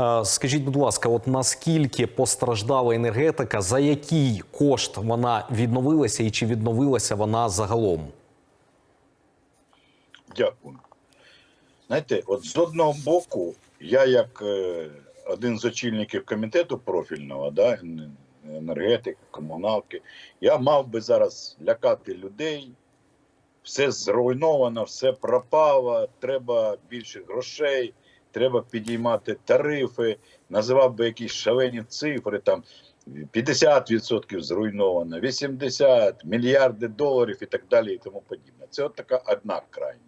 Е, Скажіть, будь ласка, от наскільки постраждала енергетика, за який кошт вона відновилася і чи відновилася вона загалом? Дякую. Знаєте, от з одного боку, я як е, один з очільників комітету профільного, да, енергетики, комуналки, я мав би зараз лякати людей. Все зруйновано, все пропало, треба більше грошей, треба підіймати тарифи, називав би якісь шалені цифри, там 50% зруйновано, 80, мільярди доларів і так далі, і тому подібне. Це от така одна крайність.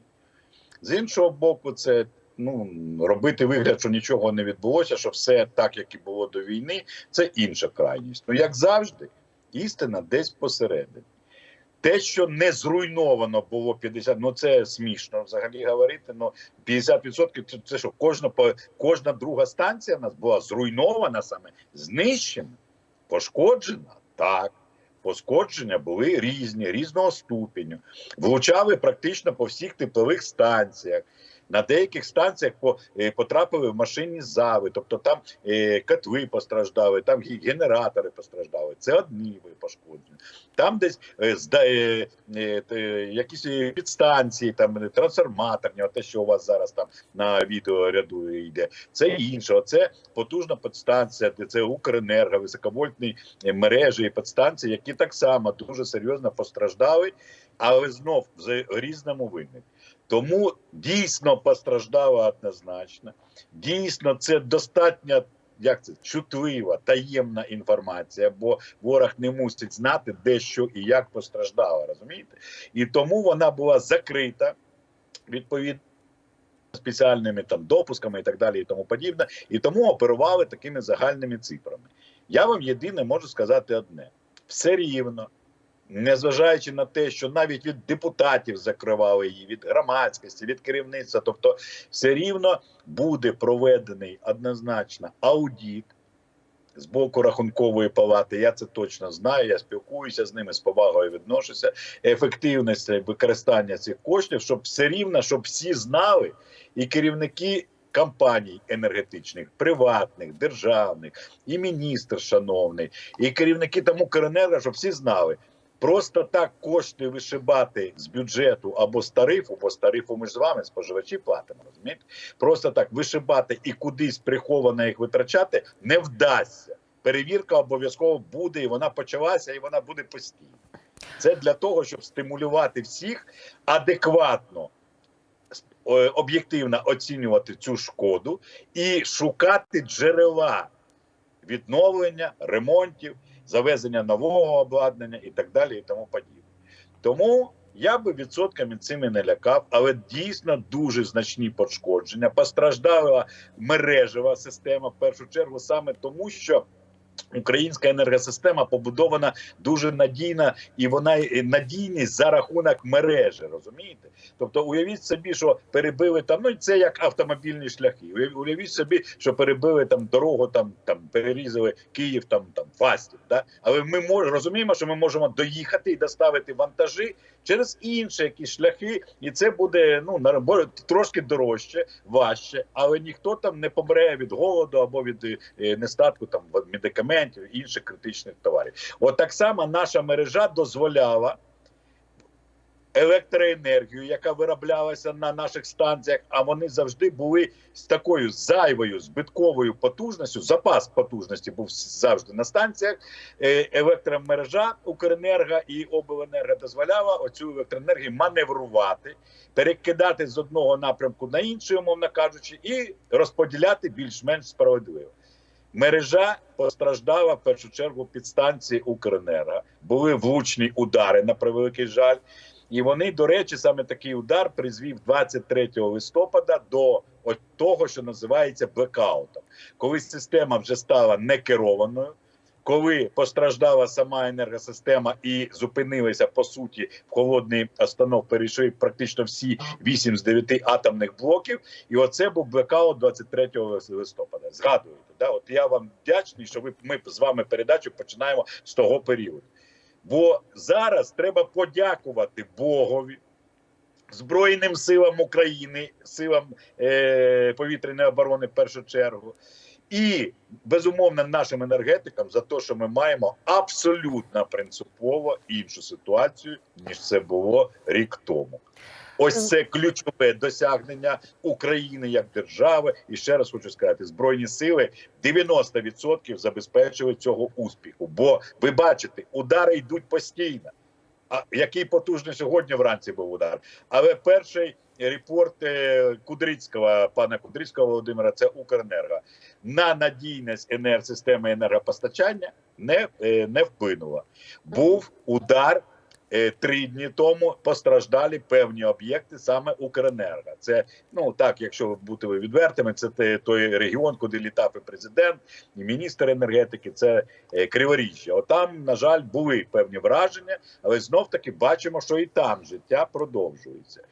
З іншого боку, це ну, робити вигляд, що нічого не відбулося, що все так, як і було до війни, це інша крайність. Ну, як завжди, істина десь посередині. Те, що не зруйновано було 50, ну це смішно взагалі говорити. Ну 50% це, це що кожна кожна друга станція в нас була зруйнована саме, знищена, пошкоджена. Так, пошкодження були різні, різного ступеню. Влучали практично по всіх теплових станціях. На деяких станціях е, потрапили в машинні зави, тобто там е, котли постраждали, там генератори постраждали. Це одні ви пошкодження. Там десь е, якісь підстанції, там трансформаторні, те, що у вас зараз там на відео ряду йде. Це інше. Це потужна підстанція, це Укренерго, високовольтні мережі і підстанції, які так само дуже серйозно постраждали, але знов в різному вигляді. Тому дійсно постраждала однозначно. Дійсно, це достатньо як це чутлива, таємна інформація, бо ворог не мусить знати, де що і як постраждало, розумієте? І тому вона була закрита відповідно. Спеціальними там допусками і так далі, і тому подібне, і тому оперували такими загальними цифрами. Я вам єдине можу сказати одне: все рівно, незважаючи на те, що навіть від депутатів закривали її, від громадськості, від керівництва, тобто все рівно буде проведений однозначно аудіт з боку рахункової палати. Я це точно знаю. Я спілкуюся з ними з повагою відношуся. Ефективність використання цих коштів, щоб все рівно, щоб всі знали, і керівники. Компаній енергетичних, приватних, державних, і міністр шановний, і керівники тому Укренерго, щоб всі знали, Просто так кошти вишибати з бюджету або з тарифу, бо з тарифу ми ж з вами споживачі платимо, розумієте? Просто так вишибати і кудись приховано їх витрачати не вдасться. Перевірка обов'язково буде, і вона почалася, і вона буде постійно. Це для того, щоб стимулювати всіх адекватно, об'єктивно оцінювати цю шкоду і шукати джерела відновлення, ремонтів, завезення нового обладнання і так далі, і тому подібне. Тому я би відсотками цими не лякав, але дійсно дуже значні пошкодження. Постраждала мережева система в першу чергу саме тому, що. Українська енергосистема побудована дуже надійна, і вона надійність за рахунок мережі. Розумієте? Тобто, уявіть собі, що перебили там. Ну це як автомобільні шляхи. Уяв- Уявіть собі, що перебили там дорогу, там там перерізали Київ, там там Фастів. Да? Але ми мож, розуміємо, що ми можемо доїхати і доставити вантажі через інші якісь шляхи, і це буде ну на трошки дорожче, важче, але ніхто там не помре від голоду або від е, нестатку там медикаментів, інших критичних товарів. От так само наша мережа дозволяла електроенергію, яка вироблялася на наших станціях, а вони завжди були з такою зайвою збитковою потужністю. Запас потужності був завжди на станціях. Е, Електромережа Укренерго і Обленерго дозволяла оцю електроенергію маневрувати, перекидати з одного напрямку на інший, умовно кажучи, і розподіляти більш-менш справедливо. Мережа постраждала в першу чергу під станції Укренерго. Були влучні удари на превеликий жаль. І вони, до речі, саме такий удар призвів 23 листопада до того, що називається блекаутом, коли система вже стала некерованою. Коли постраждала сама енергосистема і зупинилися по суті в холодний останов, перейшли практично всі 8 з 9 атомних блоків, і оце був блекаут 23 листопада. Згадуєте, да? От я вам вдячний, що ви ми з вами передачу починаємо з того періоду. Бо зараз треба подякувати Богові, Збройним силам України, силам е, повітряної оборони в першу чергу, і безумовно нашим енергетикам за те, що ми маємо абсолютно принципово іншу ситуацію ніж це було рік тому. Ось це ключове досягнення України як держави. І ще раз хочу сказати: збройні сили 90% забезпечили цього успіху. Бо ви бачите, удари йдуть постійно. А який потужний сьогодні вранці був удар? Але перший репорт е, Кудрицького, пана Кудрицького Володимира, це Укренерго на надійність енергосистеми енергопостачання не, е, не вплинула. Був удар. Е, Три дні тому постраждали певні об'єкти саме Укренерго. Це ну так, якщо бути відвертими, це той регіон, куди літав і президент, і міністр енергетики. Це е, Криворіжжя. Отам, на жаль, були певні враження, але знов таки бачимо, що і там життя продовжується.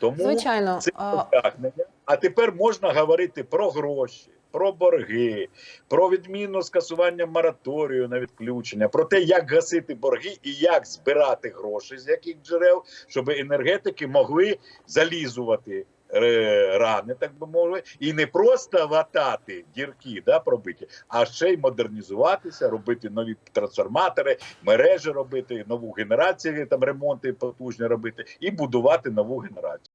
Тому Звичайно, це досягнення. А тепер можна говорити про гроші, про борги, про відміну скасування мораторію на відключення, про те, як гасити борги і як збирати гроші, з яких джерел, щоб енергетики могли залізувати. е, Рани, так би мовити, і не просто латати дірки, да, пробиті, а ще й модернізуватися, робити нові трансформатори, мережі робити, нову генерацію, там ремонти потужні робити, і будувати нову генерацію.